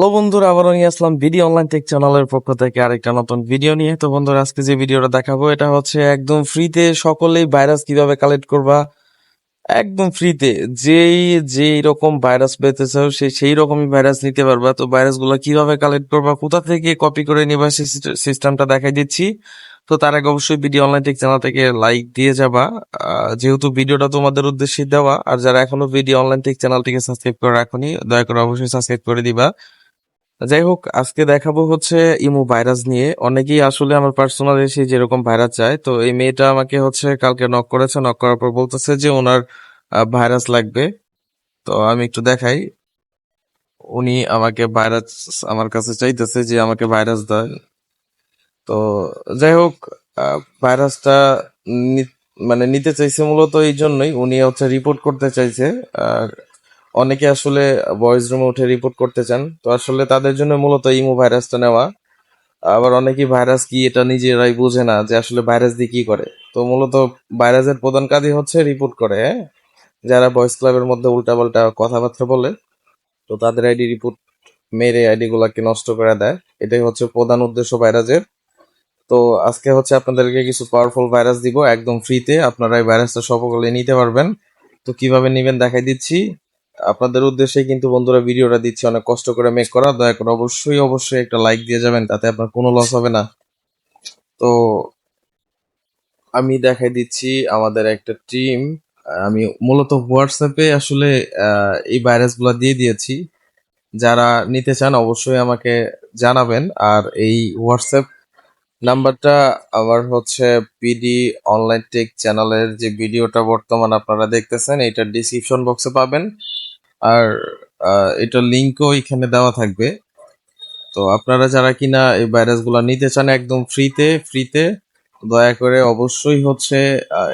Hello বন্ধুরা, আবারও নিয়ে আসলাম ভিডিও অনলাইন টেক চ্যানেলের পক্ষ থেকে আরেকটা নতুন ভিডিও নিয়ে। তো বন্ধুরা, আজকে যে ভিডিওটা দেখাবো, এটা হচ্ছে একদম ফ্রিতে সকলেই ভাইরাস কীভাবে কালেক্ট করবা? একদম ফ্রিতে। যেই যেই রকম ভাইরাস পেতে চাও সে, সেই রকমই ভাইরাস নিতে পারবা। তো ভাইরাসগুলো কীভাবে কালেক্ট করবা, কোথা থেকে কপি করে নিবা সেই সিস্টেমটা দেখাই দিচ্ছি। তো তার আগে অবশ্যই ভিডিও অনলাইন টেক চ্যানেল থেকে লাইক দিয়ে যাবা। যেহেতু ভিডিওটা তোমাদের উদ্দেশ্যে দেওয়া, আর যারা এখনও ভিডিও অনলাইন টেক চ্যানেলটিকে সাবস্ক্রাইব করে রাখোনি, দয়া করে অবশ্যই সাবস্ক্রাইব করে দিবা। যাই হোক, আজকে দেখাবো হচ্ছে ইমো ভাইরাস নিয়ে। অনেকেই আসলে আমার পার্সোনাল এসে যেরকম ভাইরাস চায় তো এই মেয়েটা আমাকে হচ্ছে কালকে নক করেছে। নক করার পর বলতেছে যে ওনার ভাইরাস লাগবে। তো আমি একটু দেখাই। উনি আমাকে ভাইরাস, আমার কাছে চাইতেছে যে আমাকে ভাইরাস দেয়। তো যাই হোক ভাইরাসটা মানে নিতে চাইছে মূলত এই জন্যই। উনি হচ্ছে রিপোর্ট করতে চাইছে। আর অনেকে আসলে ভয়েস রুমে উঠে রিপোর্ট করতে চান। তো আসলে তাদের জন্য মূলত ইমো ভাইরাসটা নেওয়া। আবার অনেকেই ভাইরাস কি এটা নিজেরাই বুঝে না যে আসলে ভাইরাস দিয়ে কি করে। তো মূলত ভাইরাসের প্রধান কাজই হচ্ছে রিপোর্ট করে হ্যাঁ? যারা ভয়েস ক্লাবের মধ্যে উল্টাপাল্টা কথাবার্তা বলে, তো তাদের আইডি রিপোর্ট মেরে আইডি গুলাকে নষ্ট করে দেয়। এটাই হচ্ছে প্রধান উদ্দেশ্য ভাইরাসের তো আজকে হচ্ছে আপনাদেরকে কিছু পাওয়ারফুল ভাইরাস দিব, একদম ফ্রিতে আপনারা এই ভাইরাসটা সকলে নিতে পারবেন। তো কীভাবে নেবেন দেখাই দিচ্ছি। আপনাদের উদ্দেশ্যে কিন্তু বন্ধুরা ভিডিওটা দিচ্ছি, অনেক কষ্ট করে মেক করা। দয়া করে অবশ্যই অবশ্যই একটা লাইক দিয়ে যাবেন, তাতে আপনার কোনো লস হবে না। তো আমি দেখাই দিচ্ছি আমাদের একটা টিম আমি মূলত হোয়াটসঅ্যাপে আসলে এই ভাইরাসগুলো দিয়ে দিয়েছি। যারা নিতে চান অবশ্যই আমাকে জানাবেন। আর এই হোয়াটসঅ্যাপ নাম্বারটা আমার হচ্ছে পিডি অনলাইন টেক চ্যানেলের যে ভিডিওটা বর্তমান আপনারা দেখতেছেন এটা ডিসক্রিপশন বক্সে পাবেন। আর এটার লিঙ্কও এখানে দেওয়া থাকবে। তো আপনারা যারা কিনা এই ভাইরাসগুলো নিতে চান একদম ফ্রিতে ফ্রিতে দয়া করে অবশ্যই হচ্ছে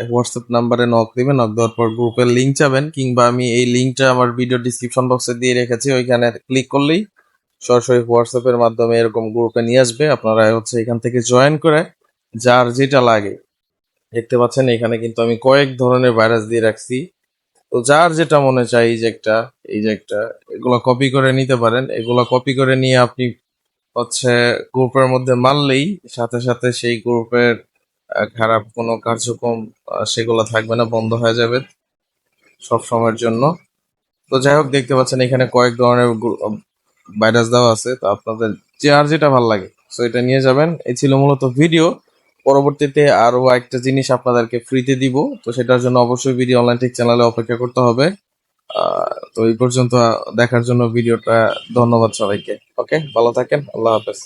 হোয়াটসঅ্যাপ নাম্বারে নক দিবেন। নক দেওয়ার পর গ্রুপের লিঙ্ক চাবেন, কিংবা আমি এই লিঙ্কটা আমার ভিডিও ডিসক্রিপশন বক্সে দিয়ে রেখেছি, ওইখানে ক্লিক করলেই সরাসরি হোয়াটসঅ্যাপের মাধ্যমে এরকম গ্রুপে নিয়ে আসবে। আপনারা হচ্ছে এখান থেকে জয়েন করে যার যেটা লাগে। দেখতে পাচ্ছেন, এখানে কিন্তু আমি কয়েক ধরনের ভাইরাস দিয়ে রাখছি। তো যার যেটা মনে চাই এই যে একটা, এই যে একটা, এগুলো কপি করে নিতে পারেন। এগুলো কপি করে নিয়ে আপনি হচ্ছে গ্রুপের মধ্যে মারলেই সাথে সাথে সেই গ্রুপের খারাপ কোনো কার্যক্রম সেগুলো থাকবে না, বন্ধ হয়ে যাবে সব সময়ের জন্য। তো যাই হোক, দেখতে পাচ্ছেন এখানে কয়েক ধরনের ভাইরাস দেওয়া আছে। তো আপনাদের যে আর যেটা ভালো লাগে তো এটা নিয়ে যাবেন। এই ছিল মূলত ভিডিও পরবর্তীতে আরও একটা জিনিস আপনাদেরকে ফ্রিতে দিব। তো সেটার জন্য অবশ্যই ভিডিও অনলাইন টেক চ্যানেলে অপেক্ষা করতে হবে। তো এই পর্যন্ত দেখার জন্য ভিডিওটা ধন্যবাদ সবাইকে। ওকে ভালো থাকেন, আল্লাহ হাফেজ।